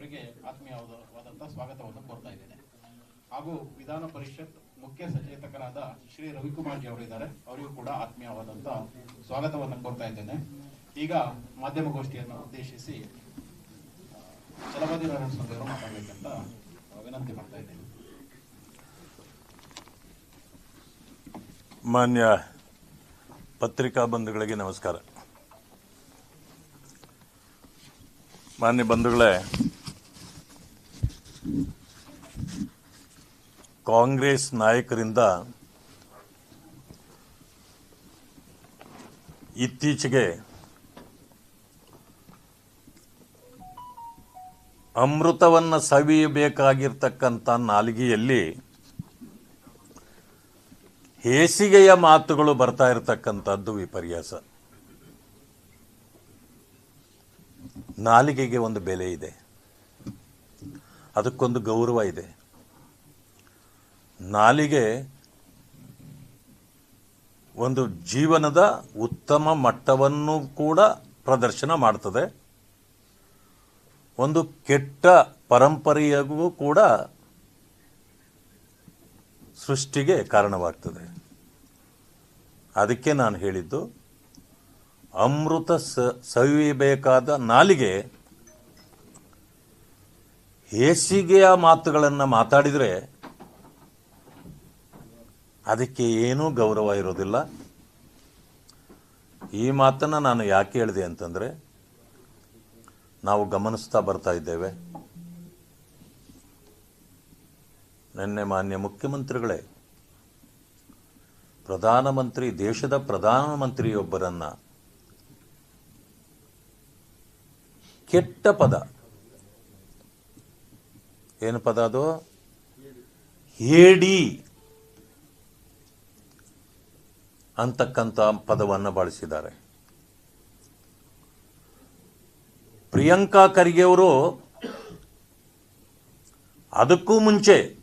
ಅವರಿಗೆ ಆತ್ಮೀಯವಾದಂತಹ ಸ್ವಾಗತವನ್ನು ಕೋರ್ತಾ ಇದ್ದೇನೆ. ಹಾಗೂ ವಿಧಾನ ಪರಿಷತ್ ಮುಖ್ಯ ಸಚೇತಕರಾದ ಶ್ರೀ ರವಿಕುಮಾರ್ ಜಿ ಅವರು ಇದ್ದಾರೆ ಅವರಿಗೂ ಕೂಡ ಆತ್ಮೀಯವಾದಂತಹ ಸ್ವಾಗತವನ್ನು ಕೋರ್ತಾ ಇದ್ದೇನೆ. ಈಗ ಮಾಧ್ಯಮಗೋಷ್ಠಿಯನ್ನು ಉದ್ದೇಶಿಸಿ ಚಲಪತಿ ನಾರಾಯಣ ಸ್ವಾಮಿ ಅವರು ಮಾತಾಡಬೇಕಂತ ವಿನಂತಿ ಮಾಡ್ತಾ ಇದ್ದೇನೆ. ಮಾನ್ಯ ಪತ್ರಿಕಾ ಬಂಧುಗಳಿಗೆ ನಮಸ್ಕಾರ. ಮಾನ್ಯ ಬಂಧುಗಳೇ ಕಾಂಗ್ರೆಸ್ ನಾಯಕರಿಂದ ಇತ್ತೀಚೆಗೆ ಅಮೃತವನ್ನು ಸವಿಯಬೇಕಾಗಿರ್ತಕ್ಕಂಥ ನಾಲಿಗೆಯಲ್ಲಿ ಹೇಸಿಗೆಯ ಮಾತುಗಳು ಬರ್ತಾ ಇರತಕ್ಕಂಥದ್ದು ವಿಪರ್ಯಾಸ. ನಾಲಿಗೆಗೆ ಒಂದು ಬೆಲೆ ಇದೆ. ಅದಕ್ಕೊಂದು ಗೌರವ ಇದೆ. ನಾಲಿಗೆ ಒಂದು ಜೀವನದ ಉತ್ತಮ ಮಟ್ಟವನ್ನು ಕೂಡ ಪ್ರದರ್ಶನ ಮಾಡ್ತದೆ. ಒಂದು ಕೆಟ್ಟ ಪರಂಪರೆಯಾಗೂ ಕೂಡ ಸೃಷ್ಟಿಗೆ ಕಾರಣವಾಗ್ತದೆ. ಅದಕ್ಕೆ ನಾನು ಹೇಳಿದ್ದು, ಅಮೃತ ಸ ಸವಿಯಬೇಕಾದ ನಾಲಿಗೆ ಹೇಸಿಗೆಯ ಮಾತುಗಳನ್ನು ಮಾತಾಡಿದರೆ ಅದಕ್ಕೆ ಏನೂ ಗೌರವ ಇರೋದಿಲ್ಲ. ಈ ಮಾತನ್ನು ನಾನು ಯಾಕೆ ಹೇಳಿದೆ ಅಂತಂದರೆ, ನಾವು ಗಮನಿಸ್ತಾ ಬರ್ತಾ ಇದ್ದೇವೆ. ನಿನ್ನೆ ಮಾನ್ಯ ಮುಖ್ಯಮಂತ್ರಿಗಳೇ, ಪ್ರಧಾನಮಂತ್ರಿ, ದೇಶದ ಪ್ರಧಾನಮಂತ್ರಿಯೊಬ್ಬರನ್ನು ಕೆಟ್ಟ ಪದ ಏನು ಪದ ಅದು? ಹೇಡಿ. ಅಂತಕ್ಕಂಥ ಪದವನ್ನು ಬಳಸಿದ್ದಾರೆ. ಪ್ರಿಯಾಂಕಾ ಖರ್ಗೆ ಅವರು ಅದಕ್ಕೂ ಮುಂಚೆ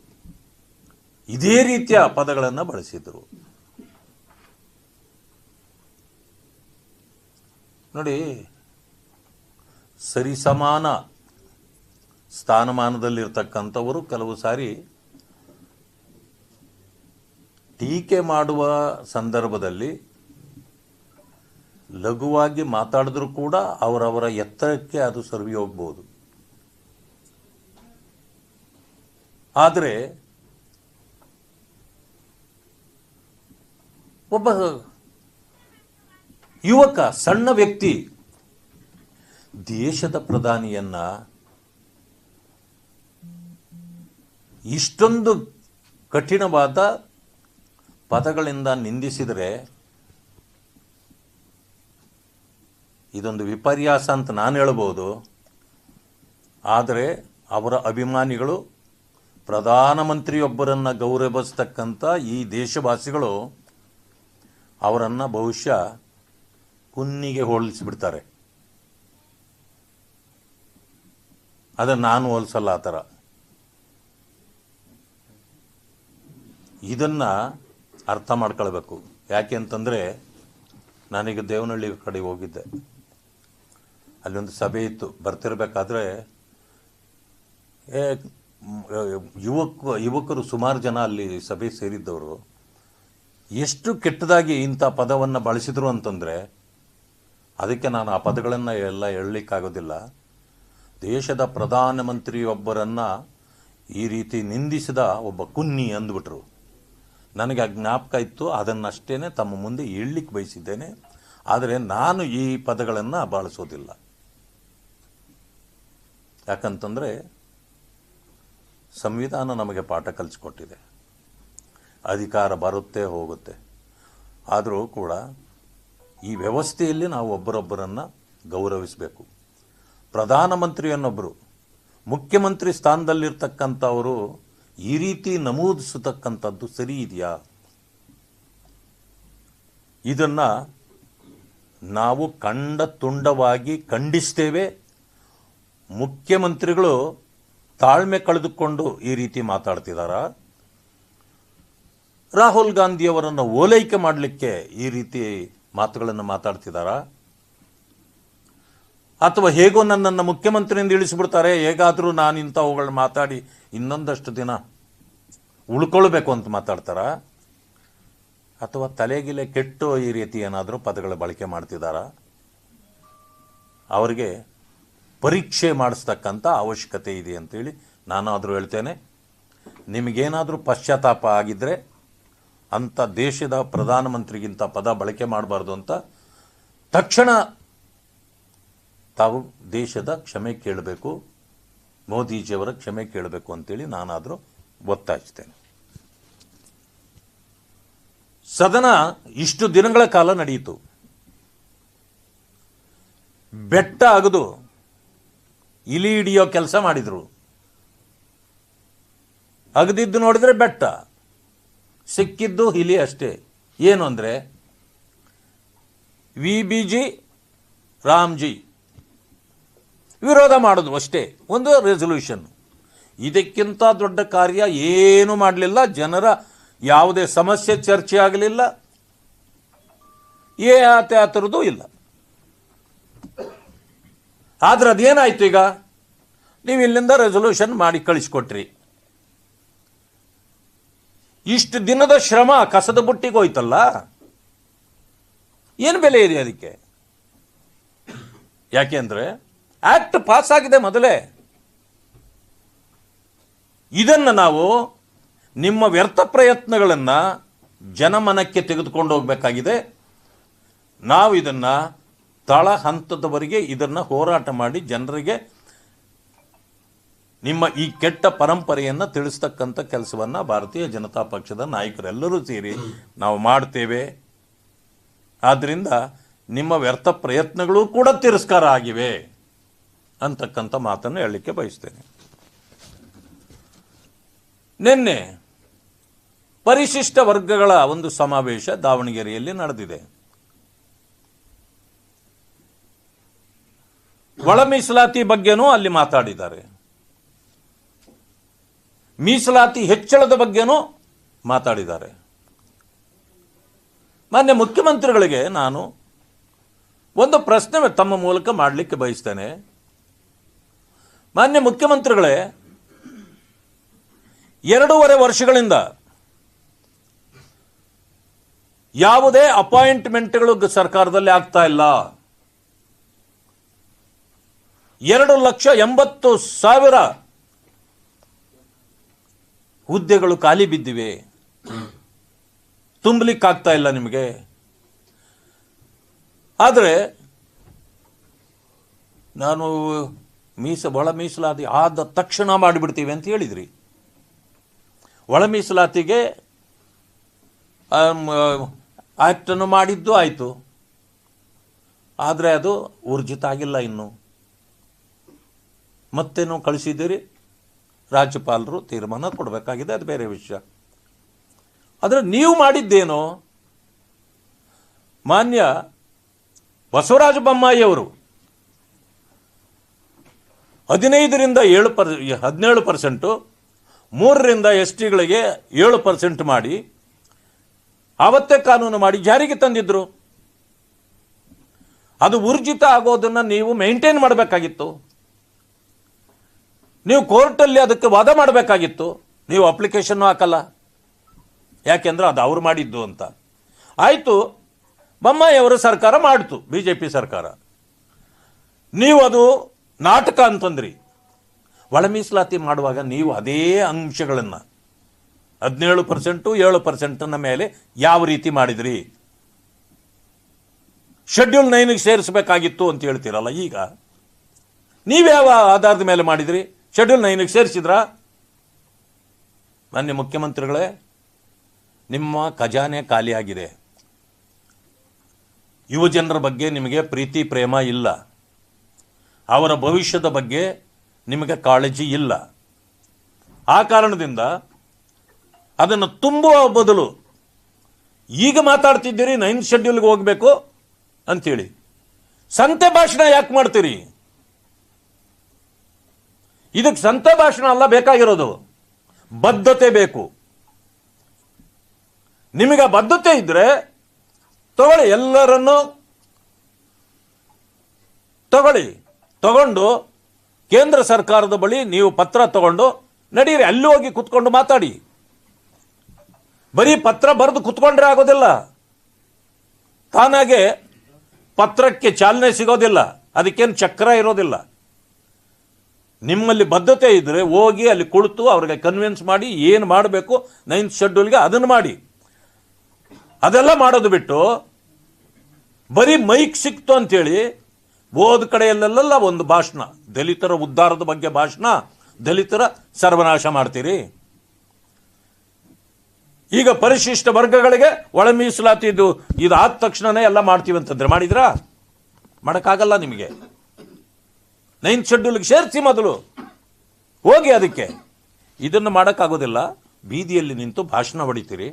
ಇದೇ ರೀತಿಯ ಪದಗಳನ್ನು ಬಳಸಿದರು. ನೋಡಿ ಸರಿಸಮಾನ ಸ್ಥಾನಮಾನದಲ್ಲಿರ್ತಕ್ಕಂಥವರು ಕೆಲವು ಸಾರಿ ಟೀಕೆ ಮಾಡುವ ಸಂದರ್ಭದಲ್ಲಿ ಲಘುವಾಗಿ ಮಾತಾಡಿದ್ರೂ ಕೂಡ ಅವರವರ ಎತ್ತರಕ್ಕೆ ಅದು ಸರಿವಿ ಹೋಗ್ಬೋದು ಆದರೆ ಒಬ್ಬ ಯುವಕ ಸಣ್ಣ ವ್ಯಕ್ತಿ ದೇಶದ ಪ್ರಧಾನಿಯನ್ನ ಇಷ್ಟೊಂದು ಕಠಿಣವಾದ ಪದಗಳಿಂದ ನಿಂದಿಸಿದರೆ ಇದೊಂದು ವಿಪರ್ಯಾಸ ಅಂತ ನಾನು ಹೇಳ್ಬೋದು. ಆದರೆ ಅವರ ಅಭಿಮಾನಿಗಳು, ಪ್ರಧಾನಮಂತ್ರಿಯೊಬ್ಬರನ್ನು ಗೌರವಿಸ್ತಕ್ಕಂಥ ಈ ದೇಶವಾಸಿಗಳು ಅವರನ್ನು ಬಹುಶಃ ಕುನ್ನಿಗೆ ಹೋಲಿಸಿಬಿಡ್ತಾರೆ. ಅದನ್ನು ನಾನು ಹೋಲಿಸಲ್ಲ ಆ ಥರ. ಇದನ್ನು ಅರ್ಥ ಮಾಡ್ಕೊಳ್ಬೇಕು. ಯಾಕೆ ಅಂತಂದರೆ, ನಾನೀಗ ದೇವನಹಳ್ಳಿ ಕಡೆ ಹೋಗಿದ್ದೆ. ಅಲ್ಲೊಂದು ಸಭೆ ಇತ್ತು. ಬರ್ತಿರ್ಬೇಕಾದ್ರೆ ಯುವಕ, ಯುವಕರು ಸುಮಾರು ಜನ ಅಲ್ಲಿ ಸಭೆ ಸೇರಿದ್ದವರು, ಎಷ್ಟು ಕೆಟ್ಟದಾಗಿ ಇಂಥ ಪದವನ್ನು ಬಳಸಿದ್ರು ಅಂತಂದರೆ, ಅದಕ್ಕೆ ನಾನು ಆ ಪದಗಳನ್ನು ಎಲ್ಲ ಹೇಳಲಿಕ್ಕಾಗೋದಿಲ್ಲ. ದೇಶದ ಪ್ರಧಾನಮಂತ್ರಿಯೊಬ್ಬರನ್ನು ಈ ರೀತಿ ನಿಂದಿಸಿದ ಒಬ್ಬ ಕುನ್ನಿ ಅಂದ್ಬಿಟ್ರು. ನನಗೆ ಆ ಜ್ಞಾಪಕ ಇತ್ತು ಅದನ್ನಷ್ಟೇ ತಮ್ಮ ಮುಂದೆ ಹೇಳಲಿಕ್ಕೆ ಬಯಸಿದ್ದೇನೆ. ಆದರೆ ನಾನು ಈ ಪದಗಳನ್ನು ಬಳಸೋದಿಲ್ಲ. ಯಾಕಂತಂದರೆ ಸಂವಿಧಾನ ನಮಗೆ ಪಾಠ ಕಲಿಸ್ಕೊಟ್ಟಿದೆ. ಅಧಿಕಾರ ಬರುತ್ತೆ, ಹೋಗುತ್ತೆ. ಆದರೂ ಕೂಡ ಈ ವ್ಯವಸ್ಥೆಯಲ್ಲಿ ನಾವು ಒಬ್ಬರೊಬ್ಬರನ್ನು ಗೌರವಿಸಬೇಕು. ಪ್ರಧಾನಮಂತ್ರಿಯನ್ನೊಬ್ಬರು ಮುಖ್ಯಮಂತ್ರಿ ಸ್ಥಾನದಲ್ಲಿರ್ತಕ್ಕಂಥವರು ಈ ರೀತಿ ನಮೂದಿಸತಕ್ಕಂಥದ್ದು ಸರಿ ಇದೆಯಾ? ಇದನ್ನು ನಾವು ಕಂಡ ತುಂಡವಾಗಿ ಖಂಡಿಸ್ತೇವೆ. ಮುಖ್ಯಮಂತ್ರಿಗಳು ತಾಳ್ಮೆ ಕಳೆದುಕೊಂಡು ಈ ರೀತಿ ಮಾತಾಡ್ತಿದ್ದಾರ ರಾಹುಲ್ ಗಾಂಧಿಯವರನ್ನು ಓಲೈಕೆ ಮಾಡಲಿಕ್ಕೆ ಈ ರೀತಿ ಮಾತುಗಳನ್ನು ಮಾತಾಡ್ತಿದ್ದಾರಾ ಅಥವಾ ಹೇಗೋ ನನ್ನನ್ನು ಮುಖ್ಯಮಂತ್ರಿಯಿಂದ ಇಳಿಸಿಬಿಡ್ತಾರೆ, ಹೇಗಾದರೂ ನಾನು ಇಂಥವುಗಳನ್ನ ಮಾತಾಡಿ ಇನ್ನೊಂದಷ್ಟು ದಿನ ಉಳ್ಕೊಳ್ಬೇಕು ಅಂತ ಮಾತಾಡ್ತಾರ? ಅಥವಾ ತಲೆಗಿಲೆ ಕೆಟ್ಟು ಈ ರೀತಿ ಏನಾದರೂ ಪದಗಳ ಬಳಕೆ ಮಾಡ್ತಿದ್ದಾರಾ ಅವರಿಗೆ ಪರೀಕ್ಷೆ ಮಾಡಿಸ್ತಕ್ಕಂಥ ಅವಶ್ಯಕತೆ ಇದೆ ಅಂತೇಳಿ ನಾನಾದರೂ ಹೇಳ್ತೇನೆ. ನಿಮಗೇನಾದರೂ ಪಶ್ಚಾತ್ತಾಪ ಆಗಿದ್ದರೆ ಅಂಥ ದೇಶದ ಪ್ರಧಾನಮಂತ್ರಿಗಿಂತ ಪದ ಬಳಕೆ ಮಾಡಬಾರ್ದು ಅಂತ ತಕ್ಷಣ ತಾವು ದೇಶದ ಕ್ಷಮೆ ಕೇಳಬೇಕು, ಮೋದಿಜಿಯವರ ಕ್ಷಮೆ ಕೇಳಬೇಕು ಅಂತೇಳಿ ನಾನಾದರೂ ಒತ್ತಾಯಿಸ್ತೇನೆ. ಸದನ ಇಷ್ಟು ದಿನಗಳ ಕಾಲ ನಡೆಯಿತು. ಬೆಟ್ಟ ಅಗದು ಇಲಿ ಹಿಡಿಯೋ ಕೆಲಸ ಮಾಡಿದರು. ಅಗದಿದ್ದು ನೋಡಿದ್ರೆ ಬೆಟ್ಟ, ಸಿಕ್ಕಿದ್ದು ಇಲಿ ಅಷ್ಟೇ. ಏನು ಅಂದರೆ, ವಿ ಬಿ ಜಿ ರಾಮ್ಜಿ ವಿರೋಧ ಮಾಡೋದು ಅಷ್ಟೇ, ಒಂದು ರೆಸೊಲ್ಯೂಷನ್ ಇದಕ್ಕಿಂತ ದೊಡ್ಡ ಕಾರ್ಯ ಏನು ಮಾಡಲಿಲ್ಲ, ಜನರ ಯಾವುದೇ ಸಮಸ್ಯೆ, ಚರ್ಚೆ ಆಗಲಿಲ್ಲ. ಏ ಆತ ಆ ಥರದ್ದು ಇಲ್ಲ. ಆದ್ರೆ ಅದೇನಾಯ್ತು ಈಗ? ನೀವು ಇಲ್ಲಿಂದ ರೆಸೊಲ್ಯೂಷನ್ ಮಾಡಿ ಕಳಿಸ್ಕೊಟ್ರಿ. ಇಷ್ಟು ದಿನದ ಶ್ರಮ ಕಸದ ಬುಟ್ಟಿಗೆ ಹೋಯ್ತಲ್ಲ? ಏನು ಬೆಲೆ ಇದೆ ಅದಕ್ಕೆ? ಯಾಕೆಂದ್ರೆ ಆಕ್ಟ್ ಪಾಸ್ ಆಗಿದೆ ಮೊದಲೇ. ಇದನ್ನು ನಾವು ನಿಮ್ಮ ವ್ಯರ್ಥ ಪ್ರಯತ್ನಗಳನ್ನು ಜನಮನಕ್ಕೆ ತೆಗೆದುಕೊಂಡು ಹೋಗಬೇಕಾಗಿದೆ. ನಾವು ಇದನ್ನು ತಳ ಹಂತದವರೆಗೆ ಇದನ್ನು ಹೋರಾಟ ಮಾಡಿ ಜನರಿಗೆ ನಿಮ್ಮ ಈ ಕೆಟ್ಟ ಪರಂಪರೆಯನ್ನು ತಿಳಿಸ್ತಕ್ಕಂಥ ಕೆಲಸವನ್ನು ಭಾರತೀಯ ಜನತಾ ಪಕ್ಷದ ನಾಯಕರೆಲ್ಲರೂ ಸೇರಿ ನಾವು ಮಾಡ್ತೇವೆ. ಆದ್ದರಿಂದ ನಿಮ್ಮ ವ್ಯರ್ಥ ಪ್ರಯತ್ನಗಳು ಕೂಡ ತಿರಸ್ಕಾರ ಆಗಿವೆ. ಅಂತಕ್ಕಂಥ ಮಾತನ್ನು ಹೇಳಲಿಕ್ಕೆ ಬಯಸ್ತೇನೆ. ನಿನ್ನೆ ಪರಿಶಿಷ್ಟ ವರ್ಗಗಳ ಒಂದು ಸಮಾವೇಶ ದಾವಣಗೆರೆಯಲ್ಲಿ ನಡೆದಿದೆ. ಒಳ ಮೀಸಲಾತಿ ಬಗ್ಗೆನೂ ಅಲ್ಲಿ ಮಾತಾಡಿದ್ದಾರೆ. ಮೀಸಲಾತಿ ಹೆಚ್ಚಳದ ಬಗ್ಗೆನೂ ಮಾತಾಡಿದ್ದಾರೆ. ಮಾನ್ಯ ಮುಖ್ಯಮಂತ್ರಿಗಳಿಗೆ ನಾನು ಒಂದು ಪ್ರಶ್ನೆ ತಮ್ಮ ಮೂಲಕ ಮಾಡಲಿಕ್ಕೆ ಬಯಸ್ತೇನೆ. ಮಾನ್ಯ ಮುಖ್ಯಮಂತ್ರಿಗಳೇ, ಎರಡೂವರೆ ವರ್ಷಗಳಿಂದ ಯಾವುದೇ ಅಪಾಯಿಂಟ್ಮೆಂಟ್ಗಳು ಸರ್ಕಾರದಲ್ಲಿ ಆಗ್ತಾ ಇಲ್ಲ. ಎರಡು ಲಕ್ಷ ಎಂಬತ್ತು ಸಾವಿರ ಹುದ್ದೆಗಳು ಖಾಲಿ ಬಿದ್ದಿವೆ. ತುಂಬಲಿಕ್ಕಾಗ್ತಾ ಇಲ್ಲ ನಿಮಗೆ. ಆದರೆ ನಾನು ಮೀಸ ಒಳ ಮೀಸಲಾತಿ ಆದ ತಕ್ಷಣ ಮಾಡಿಬಿಡ್ತೀವಿ ಅಂತ ಹೇಳಿದ್ರಿ. ಒಳ ಮೀಸಲಾತಿಗೆ ಆ್ಯಕ್ಟನ್ನು ಮಾಡಿದ್ದು ಆಯಿತು. ಆದರೆ ಅದು ಊರ್ಜಿತ ಆಗಿಲ್ಲ ಇನ್ನು. ಮತ್ತೇನು ಕಳಿಸಿದ್ದೀರಿ? ರಾಜ್ಯಪಾಲರು ತೀರ್ಮಾನ ಕೊಡಬೇಕಾಗಿದೆ, ಅದು ಬೇರೆ ವಿಷಯ. ಆದರೆ ನೀವು ಮಾಡಿದ್ದೇನು? ಮಾನ್ಯ ಬಸವರಾಜ ಬೊಮ್ಮಾಯಿಯವರು ಹದಿನೈದರಿಂದ ಏಳು ಪರ್, ಹದಿನೇಳು ಪರ್ಸೆಂಟು, ಮೂರರಿಂದ ಎಸ್ ಟಿಗಳಿಗೆ ಏಳು ಪರ್ಸೆಂಟ್ ಮಾಡಿ, ಆವತ್ತೇ ಕಾನೂನು ಮಾಡಿ ಜಾರಿಗೆ ತಂದಿದ್ರು. ಅದು ಊರ್ಜಿತ ಆಗೋದನ್ನು ನೀವು ಮೇಂಟೈನ್ ಮಾಡಬೇಕಾಗಿತ್ತು. ನೀವು ಕೋರ್ಟಲ್ಲಿ ಅದಕ್ಕೆ ವಾದ ಮಾಡಬೇಕಾಗಿತ್ತು. ನೀವು ಅಪ್ಲಿಕೇಶನ್ನು ಹಾಕಲ್ಲ. ಯಾಕೆಂದ್ರೆ ಅದು ಅವ್ರು ಮಾಡಿದ್ದು ಅಂತ. ಆಯಿತು ಬೊಮ್ಮಾಯಿಯವರ ಸರ್ಕಾರ ಮಾಡಿತು ಬಿ ಜೆ ಪಿ ಸರ್ಕಾರ. ನೀವು ಅದು ನಾಟಕ ಅಂತಂದ್ರಿ. ಒಳ ಮೀಸಲಾತಿ ಮಾಡುವಾಗ ನೀವು ಅದೇ ಅಂಶಗಳನ್ನು, ಹದಿನೇಳು ಪರ್ಸೆಂಟು ಏಳು ಪರ್ಸೆಂಟನ್ನ ಮೇಲೆ ಯಾವ ರೀತಿ ಮಾಡಿದ್ರಿ? ಶೆಡ್ಯೂಲ್ ನೈನಿಗೆ ಸೇರಿಸಬೇಕಾಗಿತ್ತು ಅಂತ ಹೇಳ್ತೀರಲ್ಲ ಈಗ. ನೀವ್ಯಾವ ಆಧಾರದ ಮೇಲೆ ಮಾಡಿದ್ರಿ? ಶೆಡ್ಯೂಲ್ ನೈನಿಗೆ ಸೇರಿಸಿದ್ರ? ಮಾನ್ಯ ಮುಖ್ಯಮಂತ್ರಿಗಳೇ, ನಿಮ್ಮ ಖಜಾನೆ ಖಾಲಿಯಾಗಿದೆ ಯುವಜನರ ಬಗ್ಗೆ ನಿಮಗೆ ಪ್ರೀತಿ, ಪ್ರೇಮ ಇಲ್ಲ. ಅವರ ಭವಿಷ್ಯದ ಬಗ್ಗೆ ನಿಮಗೆ ಕಾಳಜಿ ಇಲ್ಲ. ಆ ಕಾರಣದಿಂದ ಅದನ್ನು ತುಂಬುವ ಬದಲು ಈಗ ಮಾತಾಡ್ತಿದ್ದೀರಿ ನೈನ್ ಶೆಡ್ಯೂಲ್ಗೆ ಹೋಗಬೇಕು ಅಂಥೇಳಿ ಸಂತೆ ಭಾಷಣ ಯಾಕೆ ಮಾಡ್ತೀರಿ? ಇದಕ್ಕೆ ಸಂತೆ ಭಾಷಣ ಅಲ್ಲ, ಬೇಕಾಗಿರೋದು. ಬದ್ಧತೆ ಬೇಕು. ನಿಮಗೆ ಬದ್ಧತೆ ಇದ್ದರೆ ತಗೊಳ್ಳಿ, ಎಲ್ಲರನ್ನು ತಗೊಳ್ಳಿ. ತಗೊಂಡು ಕೇಂದ್ರ ಸರ್ಕಾರದ ಬಳಿ ನೀವು ಪತ್ರ ತಗೊಂಡು ನಡೀರಿ, ಅಲ್ಲಿ ಹೋಗಿ ಕುತ್ಕೊಂಡು ಮಾತಾಡಿ. ಬರೀ ಪತ್ರ ಬರೆದು ಕುತ್ಕೊಂಡ್ರೆ ಆಗೋದಿಲ್ಲ. ತಾನಾಗೆ ಪತ್ರಕ್ಕೆ ಚಾಲನೆ ಸಿಗೋದಿಲ್ಲ. ಅದಕ್ಕೇನು ಚಕ್ರ ಇರೋದಿಲ್ಲ. ನಿಮ್ಮಲ್ಲಿ ಬದ್ಧತೆ ಇದ್ದರೆ ಹೋಗಿ ಅಲ್ಲಿ ಕುಳಿತು ಅವ್ರಿಗೆ ಕನ್ವಿನ್ಸ್ ಮಾಡಿ ಏನು ಮಾಡಬೇಕು ನೈನ್ತ್ ಶೆಡ್ಯೂಲ್ಗೆ ಅದನ್ನು ಮಾಡಿ. ಅದೆಲ್ಲ ಮಾಡೋದು ಬಿಟ್ಟು ಬರೀ ಮೈಕ್ ಸಿಕ್ತು ಅಂತೇಳಿ ಹೋದ ಕಡೆಯಲ್ಲೆಲ್ಲ ಒಂದು ಭಾಷಣ. ದಲಿತರ ಉದ್ಧಾರದ ಬಗ್ಗೆ ಭಾಷಣ. ದಲಿತರ ಸರ್ವನಾಶ ಮಾಡ್ತೀರಿ. ಈಗ ಪರಿಶಿಷ್ಟ ವರ್ಗಗಳಿಗೆ ಒಳ ಮೀಸಲಾತಿ ಇದು ಇದಾದ ತಕ್ಷಣನೇ ಎಲ್ಲ ಮಾಡ್ತೀವಿ ಅಂತಂದ್ರೆ ಮಾಡಿದ್ರಾ? ಮಾಡೋಕ್ಕಾಗಲ್ಲ ನಿಮಗೆ. ನೈನ್ತ್ ಶೆಡ್ಯೂಲ್ಗೆ ಸೇರಿಸಿ ಮೊದಲು. ಹೋಗಿ ಅದಕ್ಕೆ. ಇದನ್ನು ಮಾಡೋಕ್ಕಾಗೋದಿಲ್ಲ. ಬೀದಿಯಲ್ಲಿ ನಿಂತು ಭಾಷಣ ಹೊಡಿತೀರಿ.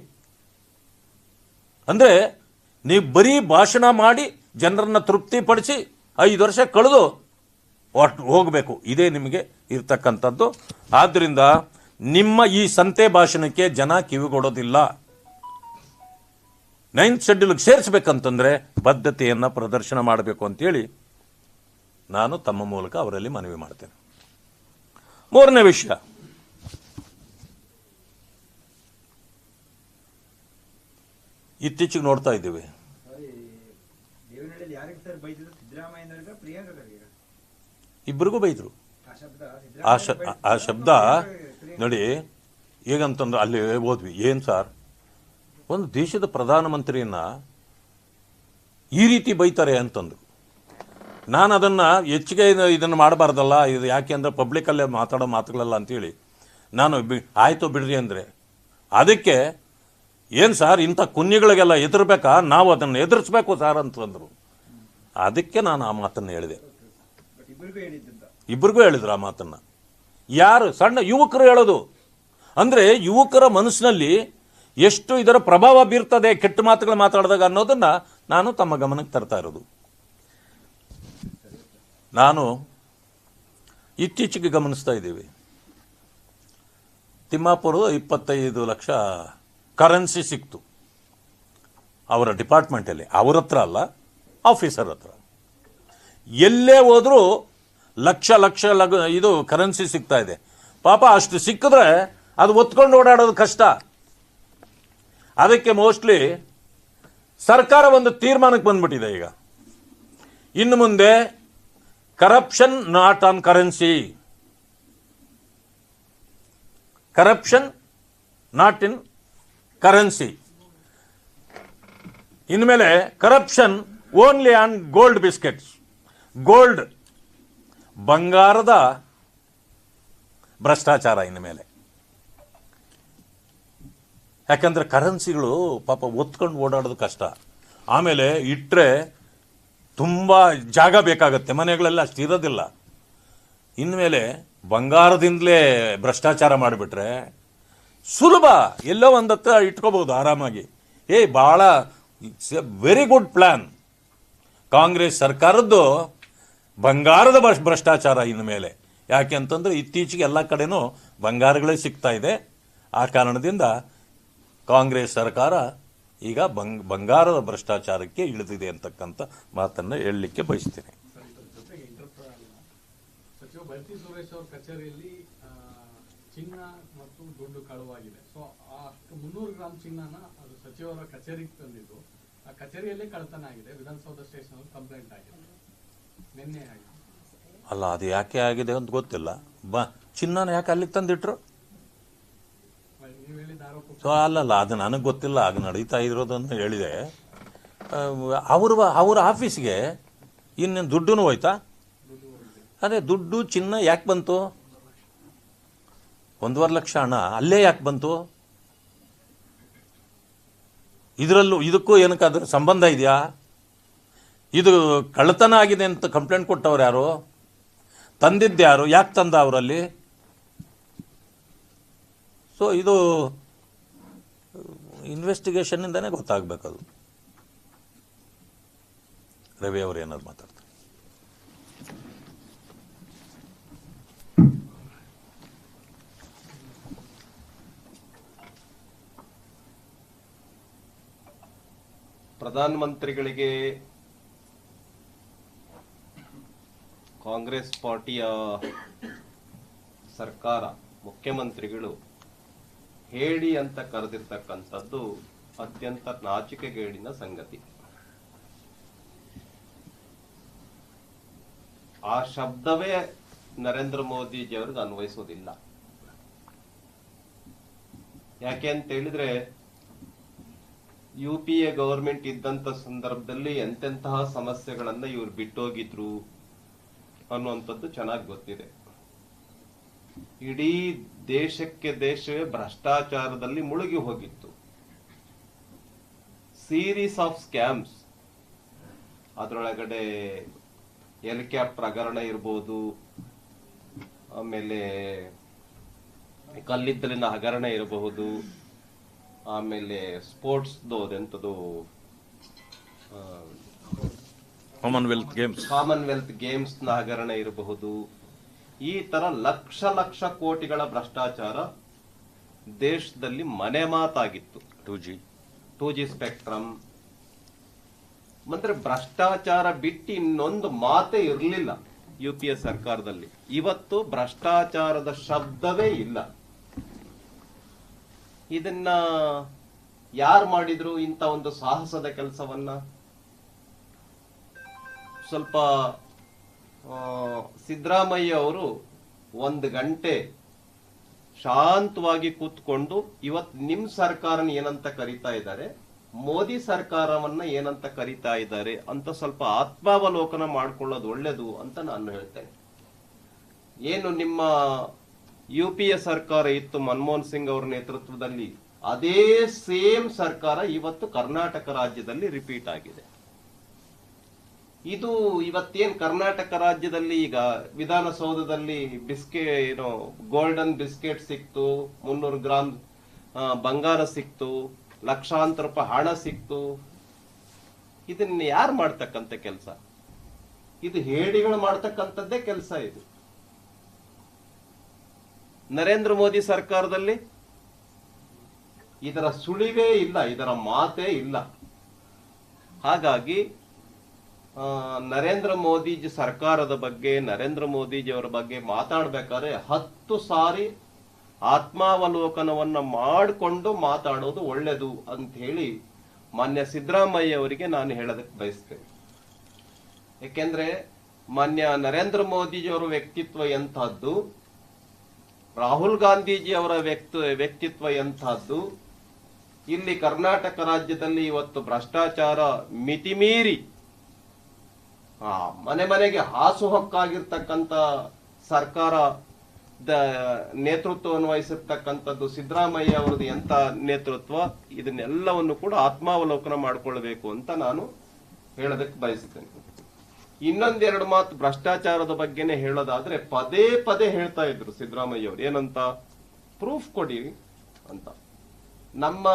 ಅಂದರೆ ನೀವು ಬರೀ ಭಾಷಣ ಮಾಡಿ ಜನರನ್ನು ತೃಪ್ತಿಪಡಿಸಿ ಐದು ವರ್ಷ ಕಳೆದು ಒಟ್ಟು ಹೋಗಬೇಕು. ಇದೇ ನಿಮಗೆ ಇರ್ತಕ್ಕಂಥದ್ದು. ಆದ್ದರಿಂದ ನಿಮ್ಮ ಈ ಸಂತೆ ಭಾಷಣಕ್ಕೆ ಜನ ಕಿವಿಗೊಡೋದಿಲ್ಲ. ನೈನ್ತ್ ಶೆಡ್ಯೂಲ್ಗೆ ಸೇರಿಸ್ಬೇಕಂತಂದರೆ ಬದ್ಧತೆಯನ್ನು ಪ್ರದರ್ಶನ ಮಾಡಬೇಕು ಅಂತೇಳಿ ನಾನು ತಮ್ಮ ಮೂಲಕ ಅವರಲ್ಲಿ ಮನವಿ ಮಾಡ್ತೇನೆ. ಮೂರನೇ ವಿಷಯ. ಇತ್ತೀಚೆಗೆ ನೋಡ್ತಾ ಇದ್ದೀವಿ. ಇಬ್ಬರಿಗೂ ಬೈದರು. ಆ ಶ, ಆ ಶಬ್ದ ನೋಡಿ, ಹೇಗಂತಂದ್ರೆ ಅಲ್ಲಿ ಹೋದ್ವಿ. ಏನು ಸರ್? ಒಂದು ದೇಶದ ಪ್ರಧಾನಮಂತ್ರಿಯನ್ನು ಈ ರೀತಿ ಬೈತಾರೆ ಅಂತಂದು ನಾನು ಅದನ್ನು ಹೆಚ್ಚಿಗೆ ಇದನ್ನು ಮಾಡಬಾರ್ದಲ್ಲ, ಇದು ಯಾಕೆ ಅಂದರೆ ಪಬ್ಲಿಕಲ್ಲೇ ಮಾತಾಡೋ ಮಾತುಗಳಲ್ಲ ಅಂತೇಳಿ ನಾನು ಬಿ, ಆಯಿತು ಬಿಡ್ರಿ ಅಂದರೆ. ಅದಕ್ಕೆ ಏನು ಸರ್, ಇಂಥ ಕುನ್ನಿಗಳಿಗೆಲ್ಲ ಎದುರಬೇಕಾ ನಾವು ಅದನ್ನು ಎದುರಿಸ್ಬೇಕು ಸರ್ ಅಂತಂದರು. ಅದಕ್ಕೆ ನಾನು ಆ ಮಾತನ್ನು ಹೇಳಿದೆ. ಇಬ್ಬರಿಗೂ ಹೇಳಿದ್ರು ಆ ಮಾತನ್ನ. ಯಾರು? ಸಣ್ಣ ಯುವಕರು ಹೇಳೋದು. ಅಂದರೆ ಯುವಕರ ಮನಸ್ಸಿನಲ್ಲಿ ಎಷ್ಟು ಇದರ ಪ್ರಭಾವ ಬೀರ್ತದೆ, ಕೆಟ್ಟ ಮಾತುಗಳು ಮಾತಾಡಿದಾಗ ಅನ್ನೋದನ್ನ ನಾನು ತಮ್ಮ ಗಮನಕ್ಕೆ ತರ್ತಾ ಇರೋದು. ನಾನು ಇತ್ತೀಚೆಗೆ ಗಮನಿಸ್ತಾ ಇದ್ದೀವಿ. ತಿಮ್ಮಾಪುರ ಇಪ್ಪತ್ತೈದು ಲಕ್ಷ ಕರೆನ್ಸಿ ಸಿಕ್ತು. ಅವರ ಡಿಪಾರ್ಟ್ಮೆಂಟಲ್ಲಿ. ಅವ್ರ ಹತ್ರ ಅಲ್ಲ, ಆಫೀಸರ್ ಹತ್ರ. ಎಲ್ಲೇ ಹೋದರೂ ಲಕ್ಷ ಲಕ್ಷ ಲಗ ಇದು ಕರೆನ್ಸಿ ಸಿಗ್ತಾ ಇದೆ. ಪಾಪ ಅಷ್ಟು ಸಿಕ್ಕಿದ್ರೆ ಅದು ಒತ್ಕೊಂಡು ಓಡಾಡೋದು ಕಷ್ಟ. ಅದಕ್ಕೆ ಮೋಸ್ಟ್ಲಿ ಸರ್ಕಾರ ಒಂದು ತೀರ್ಮಾನಕ್ಕೆ ಬಂದ್ಬಿಟ್ಟಿದೆ ಈಗ. ಇನ್ನು ಮುಂದೆ corruption not on currency corruption not in currency ಇನ್ಮೇಲೆ corruption only on gold biscuits gold, ಬಂಗಾರದ ಭ್ರಷ್ಟಾಚಾರ ಇನ್ನು ಮೇಲೆ. ಯಾಕಂದ್ರೆ ಕರೆನ್ಸಿಗಳು ಪಾಪ ಒತ್ಕೊಂಡು ಓಡಾಡೋದು ಕಷ್ಟ. ಆಮೇಲೆ ಇಟ್ಟರೆ ತುಂಬ ಜಾಗ ಬೇಕಾಗತ್ತೆ, ಮನೆಗಳೆಲ್ಲ ಅಷ್ಟು ಇರೋದಿಲ್ಲ. ಇನ್ಮೇಲೆ ಬಂಗಾರದಿಂದಲೇ ಭ್ರಷ್ಟಾಚಾರ ಮಾಡಿಬಿಟ್ರೆ ಸುಲಭ, ಎಲ್ಲೋ ಒಂದು ಹತ್ರ ಇಟ್ಕೋಬಹುದು ಆರಾಮಾಗಿ. ಏಯ್ ಭಾಳ it's a very good plan Congress ಸರ್ಕಾರದ್ದು ಬಂಗಾರದ ಭ್ರಷ್ಟಾಚಾರ ಇನ್ನು ಮೇಲೆ. ಯಾಕೆ ಅಂತಂದರೆ ಇತ್ತೀಚೆಗೆ ಎಲ್ಲ ಕಡೆನೂ ಬಂಗಾರಗಳೇ ಸಿಗ್ತಾ ಇದೆ. ಆ ಕಾರಣದಿಂದ ಕಾಂಗ್ರೆಸ್ ಸರ್ಕಾರ ಈಗ ಬಂಗ್, ಬಂಗಾರದ ಭ್ರಷ್ಟಾಚಾರಕ್ಕೆ ಇಳಿದಿದೆ ಅಂತಕ್ಕಂಥ ಮಾತನ್ನು ಹೇಳಲಿಕ್ಕೆ ಬಯಸ್ತೇನೆ. ಕಚೇರಿಯಲ್ಲಿ ಚಿನ್ನ ಮತ್ತು ದುಡ್ಡು ಕಳುವಾಗಿದೆ. ಸೊ ಅಷ್ಟು ಮುನ್ನೂರು ಗ್ರಾಮ್ ಚಿನ್ನನ ಅದು ಸಚಿವರ ಕಚೇರಿಗೆ ತಂದಿದ್ದು. ಆ ಕಚೇರಿಯಲ್ಲೇ ಕಳ್ಳತನ ಆಗಿದೆ. ವಿಧಾನಸೌಧ ಸ್ಟೇಷನ್ ಕಂಪ್ಲೇಂಟ್ ಆಗಿದೆ. ಅಲ್ಲ, ಅದು ಯಾಕೆ ಆಗಿದೆ ಅಂತ ಗೊತ್ತಿಲ್ಲ. ಬ, ಚಿನ್ನನ ಯಾಕೆ ಅಲ್ಲಿಗೆ ತಂದಿಟ್ರು? ಸೊ ಅಲ್ಲಲ್ಲ, ಅದು ನನಗೆ ಗೊತ್ತಿಲ್ಲ. ಆಗ ನಡೀತಾ ಇರೋದನ್ನು ಹೇಳಿದೆ. ಅವ್ರ ಅವ್ರ ಆಫೀಸ್ಗೆ ಇನ್ನೇನು ದುಡ್ಡು ಹೋಯ್ತಾ? ಅದೇ, ದುಡ್ಡು, ಚಿನ್ನ ಯಾಕೆ ಬಂತು? ಒಂದೂವರೆ ಲಕ್ಷ ಹಣ ಅಲ್ಲೇ ಯಾಕೆ ಬಂತು? ಇದರಲ್ಲೂ, ಇದಕ್ಕೂ ಏನಕ್ಕಾದ್ರೂ ಸಂಬಂಧ ಇದೆಯಾ? ಇದು ಕಳ್ಳತನ ಆಗಿದೆ ಅಂತ ಕಂಪ್ಲೇಂಟ್ ಕೊಟ್ಟವ್ರು ಯಾರು? ತಂದಿದ್ದು ಯಾರು? ಯಾಕೆ ತಂದ ಅವರಲ್ಲಿ? ಸೊ ಇದು ಇನ್ವೆಸ್ಟಿಗೇಷನ್ನಿಂದನೇ ಗೊತ್ತಾಗಬೇಕದು ರವಿ ಅವರು ಏನಾದ್ರು ಮಾತಾಡ್ತಾರೆ. ಪ್ರಧಾನ ಮಂತ್ರಿಗಳಿಗೆ ಕಾಂಗ್ರೆಸ್ ಪಾರ್ಟಿಯ ಸರ್ಕಾರ, ಮುಖ್ಯಮಂತ್ರಿಗಳು ಹೇಳಿ ಅಂತ ಕರೆದಿರ್ತಕ್ಕಂಥದ್ದು ಅತ್ಯಂತ ನಾಚಿಕೆಗೇಡಿನ ಸಂಗತಿ. ಆ ಶಬ್ದವೇ ನರೇಂದ್ರ ಮೋದಿಜಿಯವ್ರಿಗೆ ಅನ್ವಯಿಸೋದಿಲ್ಲ. ಯಾಕೆ ಅಂತ ಹೇಳಿದ್ರೆ, ಯು ಪಿ ಎ ಗವರ್ಮೆಂಟ್ ಇದ್ದಂತ ಸಂದರ್ಭದಲ್ಲಿ ಎಂತೆಂತಹ ಸಮಸ್ಯೆಗಳನ್ನ ಇವ್ರು ಬಿಟ್ಟೋಗಿದ್ರು ಅನ್ನುವಂಥದ್ದು ಚೆನ್ನಾಗಿ ಗೊತ್ತಿದೆ. ಇಡೀ ದೇಶಕ್ಕೆ ದೇಶವೇ ಭ್ರಷ್ಟಾಚಾರದಲ್ಲಿ ಮುಳುಗಿ ಹೋಗಿತ್ತು. ಸೀರೀಸ್ ಆಫ್ ಸ್ಕ್ಯಾಮ್ಸ್ ಅದರೊಳಗಡೆ ಎಲ್ ಕ್ಯಾಪ್ ಪ್ರಕರಣ ಇರ್ಬೋದು. ಆಮೇಲೆ ಕಲ್ಲಿದ್ದಲಿನ ಹಗರಣ ಇರಬಹುದು ಆಮೇಲೆ ಸ್ಪೋರ್ಟ್ಸ್ದು ಅದೆಂತದು ಕಾಮನ್ವೆಲ್ತ್ ಗೇಮ್ಸ್ ಕಾಮನ್ವೆಲ್ತ್ ಗೇಮ್ಸ್ನ ಹಗರಣ ಇರಬಹುದು. ಈ ತರ ಲಕ್ಷ ಲಕ್ಷ ಕೋಟಿಗಳ ಭ್ರಷ್ಟಾಚಾರ ದೇಶದಲ್ಲಿ ಮನೆ ಮಾತಾಗಿತ್ತು. Two G two G spectrum ಅಂದ್ರೆ ಭ್ರಷ್ಟಾಚಾರ ಬಿಟ್ಟು ಇನ್ನೊಂದು ಮಾತೇ ಇರಲಿಲ್ಲ ಯು ಪಿ ಎ ಸರ್ಕಾರದಲ್ಲಿ. ಇವತ್ತು ಭ್ರಷ್ಟಾಚಾರದ ಶಬ್ದವೇ ಇಲ್ಲ. ಇದನ್ನ ಯಾರು ಮಾಡಿದ್ರು ಇಂಥ ಒಂದು ಸಾಹಸದ ಕೆಲಸವನ್ನ? ಸ್ವಲ್ಪ ಸಿದ್ದರಾಮಯ್ಯ ಅವರು ಒಂದು ಗಂಟೆ ಶಾಂತವಾಗಿ ಕೂತ್ಕೊಂಡು ಇವತ್ತು ನಿಮ್ಮ ಸರ್ಕಾರನ ಏನಂತ ಕರಿತಾ ಇದ್ದಾರೆ, ಮೋದಿ ಸರ್ಕಾರವನ್ನ ಏನಂತ ಕರಿತಾ ಇದ್ದಾರೆ ಅಂತ ಸ್ವಲ್ಪ ಆತ್ಮಾವಲೋಕನ ಮಾಡ್ಕೊಳ್ಳೋದು ಒಳ್ಳೇದು ಅಂತ ನಾನು ಹೇಳ್ತೇನೆ ಏನು ನಿಮ್ಮ ಯು ಪಿ ಎ ಸರ್ಕಾರ ಇತ್ತು, ಮನಮೋಹನ್ ಸಿಂಗ್ ಅವರ ನೇತೃತ್ವದಲ್ಲಿ, ಅದೇ ಸೇಮ್ ಸರ್ಕಾರ ಇವತ್ತು ಕರ್ನಾಟಕ ರಾಜ್ಯದಲ್ಲಿ ರಿಪೀಟ್ ಆಗಿದೆ. ಇದು ಇವತ್ತೇನ್ ಕರ್ನಾಟಕ ರಾಜ್ಯದಲ್ಲಿ ಈಗ ವಿಧಾನಸೌಧದಲ್ಲಿ ಬಿಸ್ಕೆ, ಏನೋ ಗೋಲ್ಡನ್ ಬಿಸ್ಕೆಟ್ ಸಿಕ್ತು, ಮುನ್ನೂರು ಗ್ರಾಮ್ ಬಂಗಾರ ಸಿಕ್ತು ಲಕ್ಷಾಂತರ ರೂಪಾಯಿ ಹಣ ಸಿಕ್ತು. ಇದನ್ನ ಯಾರು ಮಾಡ್ತಕ್ಕಂಥ ಕೆಲಸ? ಇದು ಹೇಡಿಗಳು ಮಾಡ್ತಕ್ಕಂಥದ್ದೇ ಕೆಲಸ ಇದು. ನರೇಂದ್ರ ಮೋದಿ ಸರ್ಕಾರದಲ್ಲಿ ಇದರ ಸುಳಿವೇ ಇಲ್ಲ, ಇದರ ಮಾತೇ ಇಲ್ಲ. ಹಾಗಾಗಿ ನರೇಂದ್ರ ಮೋದಿಜಿ ಸರ್ಕಾರದ ಬಗ್ಗೆ, ನರೇಂದ್ರ ಮೋದಿಜಿ ಅವರ ಬಗ್ಗೆ ಮಾತಾಡ್ಬೇಕಾದ್ರೆ ಹತ್ತು ಸಾರಿ ಆತ್ಮಾವಲೋಕನವನ್ನ ಮಾಡಿಕೊಂಡು ಮಾತಾಡೋದು ಒಳ್ಳೆಯದು ಅಂತ ಹೇಳಿ ಮಾನ್ಯ ಸಿದ್ದರಾಮಯ್ಯ ಅವರಿಗೆ ನಾನು ಹೇಳೋದಕ್ಕೆ ಬಯಸ್ತೇನೆ. ಏಕೆಂದ್ರೆ ಮಾನ್ಯ ನರೇಂದ್ರ ಮೋದಿಜಿ ಅವರ ವ್ಯಕ್ತಿತ್ವ ಎಂಥದ್ದು, ರಾಹುಲ್ ಗಾಂಧೀಜಿ ಅವರ ವ್ಯಕ್ತಿ, ವ್ಯಕ್ತಿತ್ವ ಎಂಥದ್ದು, ಇಲ್ಲಿ ಕರ್ನಾಟಕ ರಾಜ್ಯದಲ್ಲಿ ಇವತ್ತು ಭ್ರಷ್ಟಾಚಾರ ಮಿತಿಮೀರಿ ಮನೆ ಮನೆಗೆ ಹಾಸು ಹಕ್ಕಾಗಿರ್ತಕ್ಕಂಥ ಸರ್ಕಾರ ನೇತೃತ್ವವನ್ನು ವಹಿಸಿರ್ತಕ್ಕಂಥದ್ದು ಸಿದ್ದರಾಮಯ್ಯ ಅವರದ್ದು ಎಂತ ನೇತೃತ್ವ, ಇದನ್ನೆಲ್ಲವನ್ನು ಕೂಡ ಆತ್ಮಾವಲೋಕನ ಮಾಡಿಕೊಳ್ಬೇಕು ಅಂತ ನಾನು ಹೇಳೋದಕ್ಕೆ ಬಯಸುತ್ತೇನೆ. ಇನ್ನೊಂದೆರಡು ಮಾತು ಭ್ರಷ್ಟಾಚಾರದ ಬಗ್ಗೆನೇ ಹೇಳೋದಾದ್ರೆ ಪದೇ ಪದೇ ಹೇಳ್ತಾ ಇದ್ರು ಸಿದ್ದರಾಮಯ್ಯ ಅವರು. ಏನಂತ? ಪ್ರೂಫ್ ಕೊಡಿ ಅಂತ. ನಮ್ಮ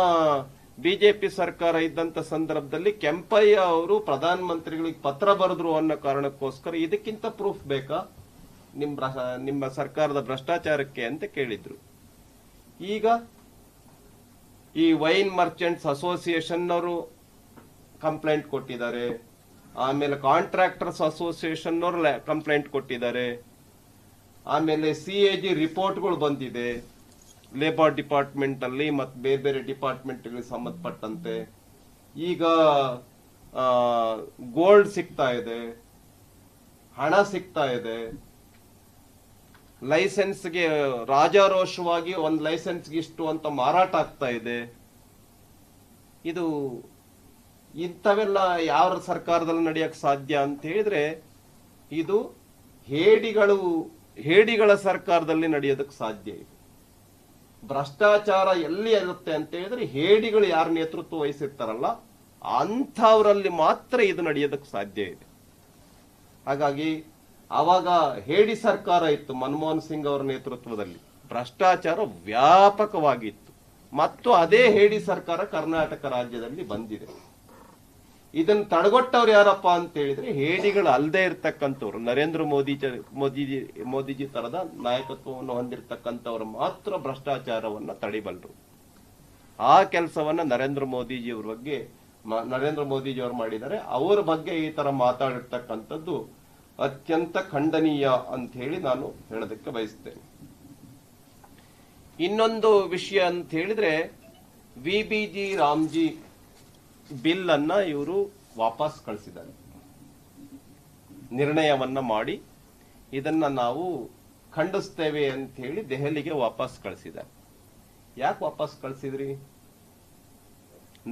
ಬಿಜೆಪಿ ಸರ್ಕಾರ ಇದ್ದಂತ ಸಂದರ್ಭದಲ್ಲಿ ಕೆಂಪಯ್ಯ ಅವರು ಪ್ರಧಾನ ಮಂತ್ರಿಗಳಿಗೆ ಪತ್ರ ಬರೆದ್ರು ಅನ್ನೋ ಕಾರಣಕ್ಕೋಸ್ಕರ ಇದಕ್ಕಿಂತ ಪ್ರೂಫ್ ಬೇಕಾ? ನಿಮ್ಮ ನಿಮ್ಮ ಸರ್ಕಾರದ ಭ್ರಷ್ಟಾಚಾರಕ್ಕೆ ಅಂತ ಕೇಳಿದ್ರು. ಈಗ ಈ ವೈನ್ ಮರ್ಚೆಂಟ್ಸ್ ಅಸೋಸಿಯೇಷನ್ ಅವರು ಕಂಪ್ಲೇಂಟ್ ಕೊಟ್ಟಿದ್ದಾರೆ. ಆಮೇಲೆ ಕಾಂಟ್ರಾಕ್ಟರ್ಸ್ ಅಸೋಸಿಯೇಷನ್ ಅವರು ಕಂಪ್ಲೇಂಟ್ ಕೊಟ್ಟಿದ್ದಾರೆ. ಆಮೇಲೆ ಸಿ ಎ ಜಿ ರಿಪೋರ್ಟ್ಗಳು ಬಂದಿದೆ. ಲೇಬರ್ ಡಿಪಾರ್ಟ್ಮೆಂಟ್ ಅಲ್ಲಿ ಮತ್ತೆ ಬೇರೆ ಬೇರೆ ಡಿಪಾರ್ಟ್ಮೆಂಟ್ಗಳಿಗೆ ಸಂಬಂಧಪಟ್ಟಂತೆ ಈಗ ಗೋಲ್ಡ್ ಸಿಗ್ತಾ ಇದೆ, ಹಣ ಸಿಗ್ತಾ ಇದೆ. ಲೈಸೆನ್ಸ್ಗೆ ರಾಜಾರೋಷವಾಗಿ ಒಂದು ಲೈಸೆನ್ಸ್ಗೆ ಇಷ್ಟು ಅಂತ ಮಾರಾಟ ಆಗ್ತಾ ಇದೆ. ಇದು ಇಂಥವೆಲ್ಲ ಯಾವ ಸರ್ಕಾರದಲ್ಲಿ ನಡೆಯಕ್ಕೆ ಸಾಧ್ಯ ಅಂತ ಹೇಳಿದ್ರೆ ಇದು ಹೇಡಿಗಳು, ಹೇಡಿಗಳ ಸರ್ಕಾರದಲ್ಲಿ ನಡೆಯೋದಕ್ಕೆ ಸಾಧ್ಯ ಇದೆ. ಭ್ರಷ್ಟಾಚಾರ ಎಲ್ಲಿ ಇರುತ್ತೆ ಅಂತ ಹೇಳಿದ್ರೆ ಹೇಡಿಗಳು ಯಾರು ನೇತೃತ್ವ ವಹಿಸಿರ್ತಾರಲ್ಲ, ಅಂಥವರಲ್ಲಿ ಮಾತ್ರ ಇದು ನಡೆಯೋದಕ್ಕೆ ಸಾಧ್ಯ ಇದೆ. ಹಾಗಾಗಿ ಅವಾಗ ಹೇಡಿ ಸರ್ಕಾರ ಇತ್ತು, ಮನಮೋಹನ್ ಸಿಂಗ್ ಅವರ ನೇತೃತ್ವದಲ್ಲಿ. ಭ್ರಷ್ಟಾಚಾರ ವ್ಯಾಪಕವಾಗಿತ್ತು. ಮತ್ತು ಅದೇ ಹೇಡಿ ಸರ್ಕಾರ ಕರ್ನಾಟಕ ರಾಜ್ಯದಲ್ಲಿ ಬಂದಿದೆ. ಇದನ್ನ ತಡೆಗೊಟ್ಟವ್ರು ಯಾರಪ್ಪ ಅಂತ ಹೇಳಿದ್ರೆ ಹೇಡಿಗಳು ಅಲ್ಲದೆ ಇರ್ತಕ್ಕಂಥವ್ರು. ನರೇಂದ್ರ ಮೋದಿ ಮೋದಿಜಿ ಮೋದಿಜಿ ತರದ ನಾಯಕತ್ವವನ್ನು ಹೊಂದಿರತಕ್ಕಂಥವ್ರು ಮಾತ್ರ ಭ್ರಷ್ಟಾಚಾರವನ್ನು ತಡಿಬಲ್ರು. ಆ ಕೆಲಸವನ್ನ ನರೇಂದ್ರ ಮೋದಿಜಿಯವ್ರ ಬಗ್ಗೆ ನರೇಂದ್ರ ಮೋದಿಜಿ ಮಾಡಿದರೆ ಅವರ ಬಗ್ಗೆ ಈ ತರ ಮಾತಾಡಿರ್ತಕ್ಕಂಥದ್ದು ಅತ್ಯಂತ ಖಂಡನೀಯ ಅಂತ ಹೇಳಿ ನಾನು ಹೇಳೋದಕ್ಕೆ ಬಯಸ್ತೇನೆ. ಇನ್ನೊಂದು ವಿಷಯ ಅಂತ ಹೇಳಿದ್ರೆ, V B G Ramji bill ಅನ್ನ ಇವರು ವಾಪಸ್ ಕಳಿಸಿದ್ದಾರೆ. ನಿರ್ಣಯವನ್ನ ಮಾಡಿ ಇದನ್ನ ನಾವು ಖಂಡಿಸ್ತೇವೆ ಅಂತ ಹೇಳಿ ದೆಹಲಿಗೆ ವಾಪಸ್ ಕಳಿಸಿದ್ದಾರೆ. ಯಾಕೆ ವಾಪಸ್ ಕಳಿಸಿದ್ರಿ?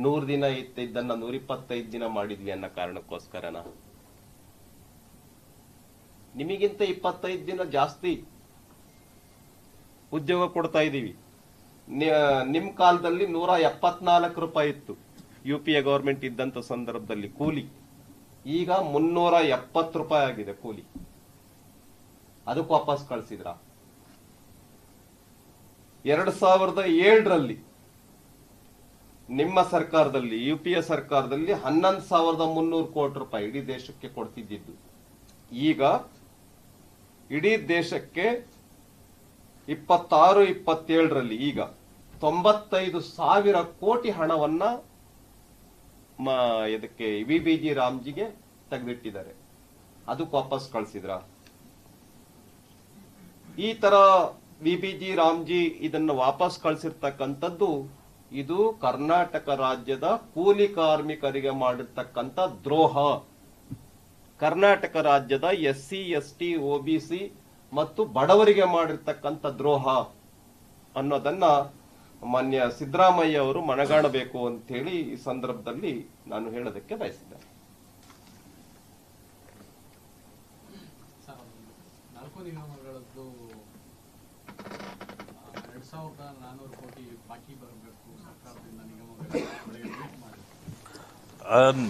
ನೂರ್ ದಿನ ಇತ್ತಿದ್ದನ್ನ ನೂರ ಇಪ್ಪತ್ತೈದು ದಿನ ಮಾಡಿದ್ವಿ ಅನ್ನೋ ಕಾರಣಕ್ಕೋಸ್ಕರನ ನಿಮಗಿಂತ ಇಪ್ಪತ್ತೈದು ದಿನ ಜಾಸ್ತಿ ಉದ್ಯೋಗ ಕೊಡ್ತಾ ಇದ್ದೀವಿ ನಿಮ್ಮ ನಿಮ್ ಕಾಲದಲ್ಲಿ ನೂರ ಎಪ್ಪತ್ನಾಲ್ಕು ರೂಪಾಯಿ ಇತ್ತು. ಯು ಪಿ ಎ ಗೌರ್ಮೆಂಟ್ ಇದ್ದಂತ ಸಂದರ್ಭದಲ್ಲಿ ಕೂಲಿ. ಈಗ ಮುನ್ನೂರ ಎಪ್ಪತ್ತು ರೂಪಾಯಿ ಆಗಿದೆ ಕೂಲಿ. ಅದಕ್ಕೆ ವಾಪಸ್ ಕಳಿಸಿದ್ರ? ಎರಡ್ ಸಾವಿರದ ಏಳರಲ್ಲಿ ನಿಮ್ಮ ಸರ್ಕಾರದಲ್ಲಿ ಯು ಪಿ ಎ ಸರ್ಕಾರದಲ್ಲಿ ಹನ್ನೊಂದು ಸಾವಿರದ ಮುನ್ನೂರು ಕೋಟಿ ರೂಪಾಯಿ ಇಡೀ ದೇಶಕ್ಕೆ ಕೊಡ್ತಿದ್ದಿದ್ದು. ಈಗ ಇಡೀ ದೇಶಕ್ಕೆ ಇಪ್ಪತ್ತಾರು, ಇಪ್ಪತ್ತೇಳರಲ್ಲಿ ಈಗ ತೊಂಬತ್ತೈದು ಸಾವಿರ ಕೋಟಿ ಹಣವನ್ನ ಇದಕ್ಕೆ ವಿ ಬಿ ಜಿ ರಾಮ್ಜಿಗೆ ತೆಗೆದಿಟ್ಟಿದ್ದಾರೆ. ಅದಕ್ಕೆ ವಾಪಸ್ ಕಳಿಸಿದ್ರ? ಈ ತರ ವಿ ಬಿ ಜಿ ರಾಮ್ಜಿ ಇದನ್ನು ವಾಪಸ್ ಕಳಿಸಿರ್ತಕ್ಕಂಥದ್ದು ಇದು ಕರ್ನಾಟಕ ರಾಜ್ಯದ ಕೂಲಿ ಕಾರ್ಮಿಕರಿಗೆ ಮಾಡಿರ್ತಕ್ಕಂಥ ದ್ರೋಹ. ಕರ್ನಾಟಕ ರಾಜ್ಯದ S C S T OBC ಮತ್ತು ಬಡವರಿಗೆ ಮಾಡಿರ್ತಕ್ಕಂಥ ದ್ರೋಹ ಅನ್ನೋದನ್ನ ಮಾನ್ಯ ಸಿದ್ದರಾಮಯ್ಯ ಅವರು ಮನಗಾಣಬೇಕು ಅಂತ ಹೇಳಿ ಈ ಸಂದರ್ಭದಲ್ಲಿ ನಾನು ಹೇಳೋದಕ್ಕೆ ಬಯಸಿದ್ದೇನೆ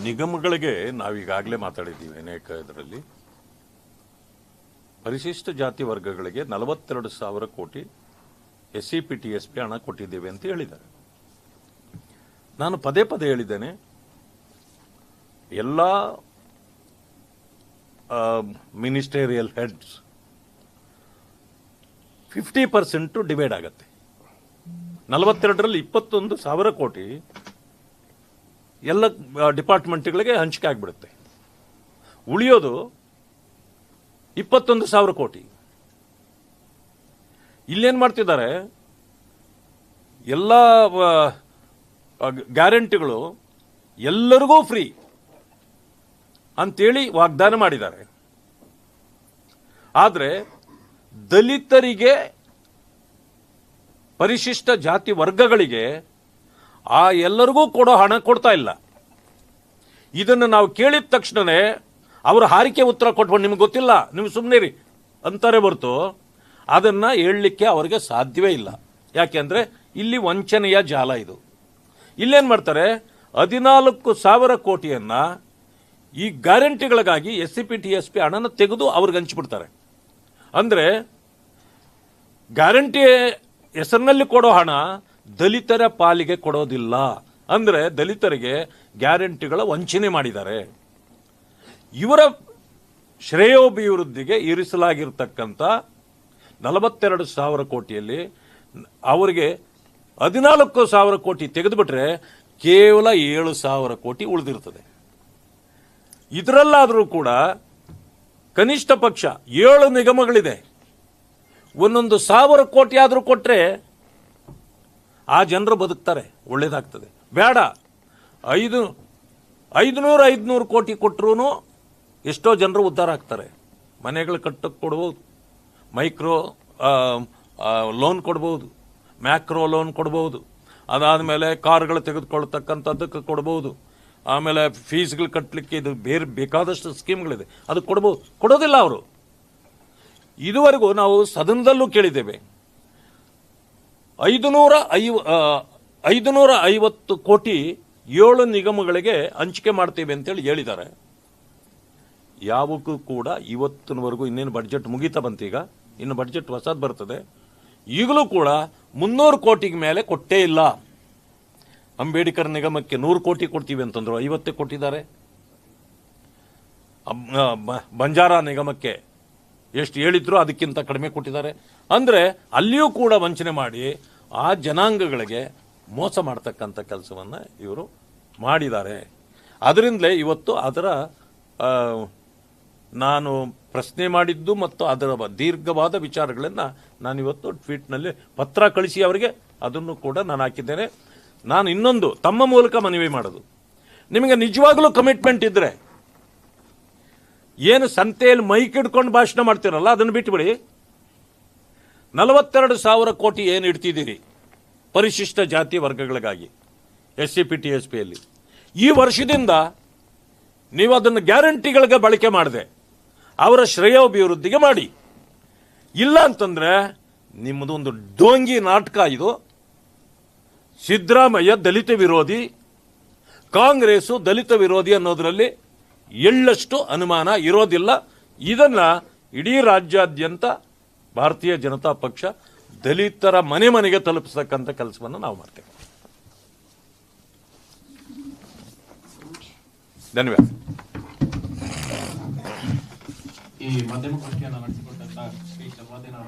ನಿಗಮಗಳಿಗೆ ನಾವೀಗಾಗಲೇ ಮಾತಾಡಿದ್ದೀವಿ ಅನೇಕ ಇದರಲ್ಲಿ. ಪರಿಶಿಷ್ಟ ಜಾತಿ ವರ್ಗಗಳಿಗೆ ನಲವತ್ತೆರಡು ಸಾವಿರ ಕೋಟಿ S C P T S P ಹಣ ಕೊಟ್ಟಿದ್ದೇವೆ ಅಂತ ಹೇಳಿದ್ದಾರೆ. ನಾನು ಪದೇ ಪದೇ ಹೇಳಿದ್ದೇನೆ, ಎಲ್ಲ ministerial heads fifty percent divide ಆಗತ್ತೆ. ನಲವತ್ತೆರಡರಲ್ಲಿ ಇಪ್ಪತ್ತೊಂದು ಸಾವಿರ ಕೋಟಿ ಎಲ್ಲ ಡಿಪಾರ್ಟ್ಮೆಂಟ್ಗಳಿಗೆ ಹಂಚಿಕೆ ಆಗಿಬಿಡುತ್ತೆ. ಉಳಿಯೋದು ಇಪ್ಪತ್ತೊಂದು ಸಾವಿರ ಕೋಟಿ. ಇಲ್ಲೇನು ಮಾಡ್ತಿದ್ದಾರೆ? ಎಲ್ಲ ಗ್ಯಾರಂಟಿಗಳು ಎಲ್ಲರಿಗೂ ಫ್ರೀ ಅಂತೇಳಿ ವಾಗ್ದಾನ ಮಾಡಿದ್ದಾರೆ. ಆದರೆ ದಲಿತರಿಗೆ, ಪರಿಶಿಷ್ಟ ಜಾತಿ ವರ್ಗಗಳಿಗೆ ಆ ಎಲ್ಲರಿಗೂ ಕೊಡೋ ಹಣ ಕೊಡ್ತಾ ಇಲ್ಲ. ಇದನ್ನು ನಾವು ಕೇಳಿದ ತಕ್ಷಣವೇ ಅವರು ಹಾರಿಕೆ ಉತ್ತರ ಕೊಟ್ಬಿಟ್ಟು ನಿಮ್ಗೆ ಗೊತ್ತಿಲ್ಲ ನೀವು ಸುಮ್ಮನೆ ರೀ ಅಂತಾರೆ ಹೊರತು ಅದನ್ನ ಹೇಳಲಿಕ್ಕೆ ಅವರಿಗೆ ಸಾಧ್ಯವೇ ಇಲ್ಲ. ಯಾಕೆಂದ್ರೆ ಇಲ್ಲಿ ವಂಚನೆಯ ಜಾಲ ಇದು. ಇಲ್ಲೇನ್ ಮಾಡ್ತಾರೆ? ಹದಿನಾಲ್ಕು ಸಾವಿರ ಕೋಟಿಯನ್ನ ಈ ಗ್ಯಾರಂಟಿಗಳಿಗಾಗಿ S C P, T S P ಹಣನ ತೆಗೆದು ಅವ್ರಿಗೆ ಹಂಚಿಬಿಡ್ತಾರೆ. ಅಂದ್ರೆ ಗ್ಯಾರಂಟಿ ಹೆಸರಿನಲ್ಲಿ ಕೊಡೋ ಹಣ ದಲಿತರ ಪಾಲಿಗೆ ಕೊಡೋದಿಲ್ಲ. ಅಂದ್ರೆ ದಲಿತರಿಗೆ ಗ್ಯಾರಂಟಿಗಳ ವಂಚನೆ ಮಾಡಿದ್ದಾರೆ. ಇವರ ಶ್ರೇಯೋಭಿವೃದ್ಧಿಗೆ ಇರಿಸಲಾಗಿರ್ತಕ್ಕಂಥ ನಲವತ್ತೆರಡು ಸಾವಿರ ಕೋಟಿಯಲ್ಲಿ ಅವರಿಗೆ ಹದಿನಾಲ್ಕು ಸಾವಿರ ಕೋಟಿ ತೆಗೆದುಬಿಟ್ರೆ ಕೇವಲ ಏಳು ಸಾವಿರ ಕೋಟಿ ಉಳಿದಿರ್ತದೆ ಇದರಲ್ಲಾದರೂ ಕೂಡ ಕನಿಷ್ಠ ಪಕ್ಷ ಏಳು ನಿಗಮಗಳಿದೆ. ಒಂದೊಂದು ಸಾವಿರ ಕೋಟಿ ಆದರೂ ಕೊಟ್ಟರೆ ಆ ಜನರು ಬದುಕ್ತಾರೆ, ಒಳ್ಳೇದಾಗ್ತದೆ. ಬೇಡ. ಐದು, ಐದುನೂರು ಐದುನೂರು ಕೋಟಿ ಕೊಟ್ಟರು ಎಷ್ಟೋ ಜನರು ಉದ್ಧಾರ ಆಗ್ತಾರೆ. ಮನೆಗಳು ಕಟ್ಟಕ್ಕೆ ಕೊಡ್ಬೋದು ಮೈಕ್ರೋ ಲೋನ್ ಕೊಡ್ಬೋದು. ಮ್ಯಾಕ್ರೋ ಲೋನ್ ಕೊಡ್ಬೋದು. ಅದಾದಮೇಲೆ ಕಾರ್ಗಳು ತೆಗೆದುಕೊಳ್ತಕ್ಕಂಥದ್ದಕ್ಕೆ ಕೊಡ್ಬೋದು. ಆಮೇಲೆ ಫೀಸ್ಗಳು ಕಟ್ಟಲಿಕ್ಕೆ ಇದು ಬೇರೆ ಬೇಕಾದಷ್ಟು ಸ್ಕೀಮ್ಗಳಿದೆ ಅದು ಕೊಡ್ಬೋದು. ಕೊಡೋದಿಲ್ಲ ಅವರು. ಇದುವರೆಗೂ ನಾವು ಸದನದಲ್ಲೂ ಕೇಳಿದ್ದೇವೆ. ಐದುನೂರ ಐವ ಆ, ಐದುನೂರ ಐವತ್ತು ಕೋಟಿ ಏಳು ನಿಗಮಗಳಿಗೆ ಹಂಚಿಕೆ ಮಾಡ್ತೇವೆ ಅಂತೇಳಿ ಹೇಳಿದ್ದಾರೆ. ಯಾವಕ್ಕೂ ಕೂಡ ಇವತ್ತಿನವರೆಗೂ ಇನ್ನೇನು ಬಡ್ಜೆಟ್ ಮುಗೀತಾ ಬಂತೀಗ? ಇನ್ನು ಬಡ್ಜೆಟ್ ಹೊಸದು ಬರ್ತದೆ. ಈಗಲೂ ಕೂಡ ಮುನ್ನೂರು ಕೋಟಿಗೆ ಮೇಲೆ ಕೊಟ್ಟೇ ಇಲ್ಲ. ಅಂಬೇಡ್ಕರ್ ನಿಗಮಕ್ಕೆ ನೂರು ಕೋಟಿ ಕೊಡ್ತೀವಿ ಅಂತಂದ್ರು, ಐವತ್ತೇ ಕೊಟ್ಟಿದ್ದಾರೆ. ಬಂಜಾರ ನಿಗಮಕ್ಕೆ ಎಷ್ಟು ಹೇಳಿದ್ರು ಅದಕ್ಕಿಂತ ಕಡಿಮೆ ಕೊಟ್ಟಿದ್ದಾರೆ. ಅಂದ್ರೆ ಅಲ್ಲಿಯೂ ಕೂಡ ವಂಚನೆ ಮಾಡಿ ಆ ಜನಾಂಗಗಳಿಗೆ ಮೋಸ ಮಾಡ್ತಕ್ಕಂಥ ಕೆಲಸವನ್ನ ಇವರು ಮಾಡಿದ್ದಾರೆ. ಅದರಿಂದಲೇ ಇವತ್ತು ಅದರ ನಾನು ಪ್ರಶ್ನೆ ಮಾಡಿದ್ದು ಮತ್ತು ಅದರ ದೀರ್ಘವಾದ ವಿಚಾರಗಳನ್ನು ನಾನಿವತ್ತು ಟ್ವೀಟ್ನಲ್ಲಿ ಪತ್ರ ಕಳಿಸಿ ಅವರಿಗೆ, ಅದನ್ನು ಕೂಡ ನಾನು ಹಾಕಿದ್ದೇನೆ. ನಾನು ಇನ್ನೊಂದು, ತಮ್ಮ ಮೂಲಕ ಮನವಿ ಮಾಡೋದು. ನಿಮಗೆ ನಿಜವಾಗಲೂ ಕಮಿಟ್ಮೆಂಟ್ ಇದ್ದರೆ ಏನು ಸಂತೆಯಲ್ಲಿ ಮೈಕ್ ಹಿಡ್ಕೊಂಡು ಭಾಷಣ ಮಾಡ್ತೀರಲ್ಲ, ಅದನ್ನು ಬಿಟ್ಟುಬಿಡಿ ನಲವತ್ತೆರಡು ಸಾವಿರ ಕೋಟಿ ಏನು ಇಡ್ತಿದ್ದೀರಿ, ಪರಿಶಿಷ್ಟ ಜಾತಿ ವರ್ಗಗಳಿಗಾಗಿ S C P T S ಪಿಯಲ್ಲಿ ಈ ವರ್ಷದಿಂದ ನೀವು ಅದನ್ನು ಗ್ಯಾರಂಟಿಗಳಿಗೆ ಬಳಕೆ ಮಾಡಿದೆ. ಅವರ ಶ್ರೇಯೋಭಿವೃದ್ಧಿಗೆ ಮಾಡಿ. ಇಲ್ಲ ಅಂತಂದರೆ ನಿಮ್ಮದು ಒಂದು ಡೋಂಗಿ ನಾಟಕ ಇದು. ಸಿದ್ದರಾಮಯ್ಯ ದಲಿತ ವಿರೋಧಿ, ಕಾಂಗ್ರೆಸ್ಸು ದಲಿತ ವಿರೋಧಿ ಅನ್ನೋದರಲ್ಲಿ ಎಳ್ಳಷ್ಟು ಅನುಮಾನ ಇರೋದಿಲ್ಲ. ಇದನ್ನು ಇಡೀ ರಾಜ್ಯಾದ್ಯಂತ ಭಾರತೀಯ ಜನತಾ ಪಕ್ಷ ದಲಿತರ ಮನೆ ಮನೆಗೆ ತಲುಪಿಸತಕ್ಕಂಥ ಕೆಲಸವನ್ನು ನಾವು ಮಾಡ್ತೇವೆ. ಧನ್ಯವಾದ. ಈ ಮಾಧ್ಯಮಗೋಷ್ಠಿಯನ್ನು ನಡೆಸಿಕೊಟ್ಟಂತ ಶ್ರೀ ಚಲ್ವಾದಿನ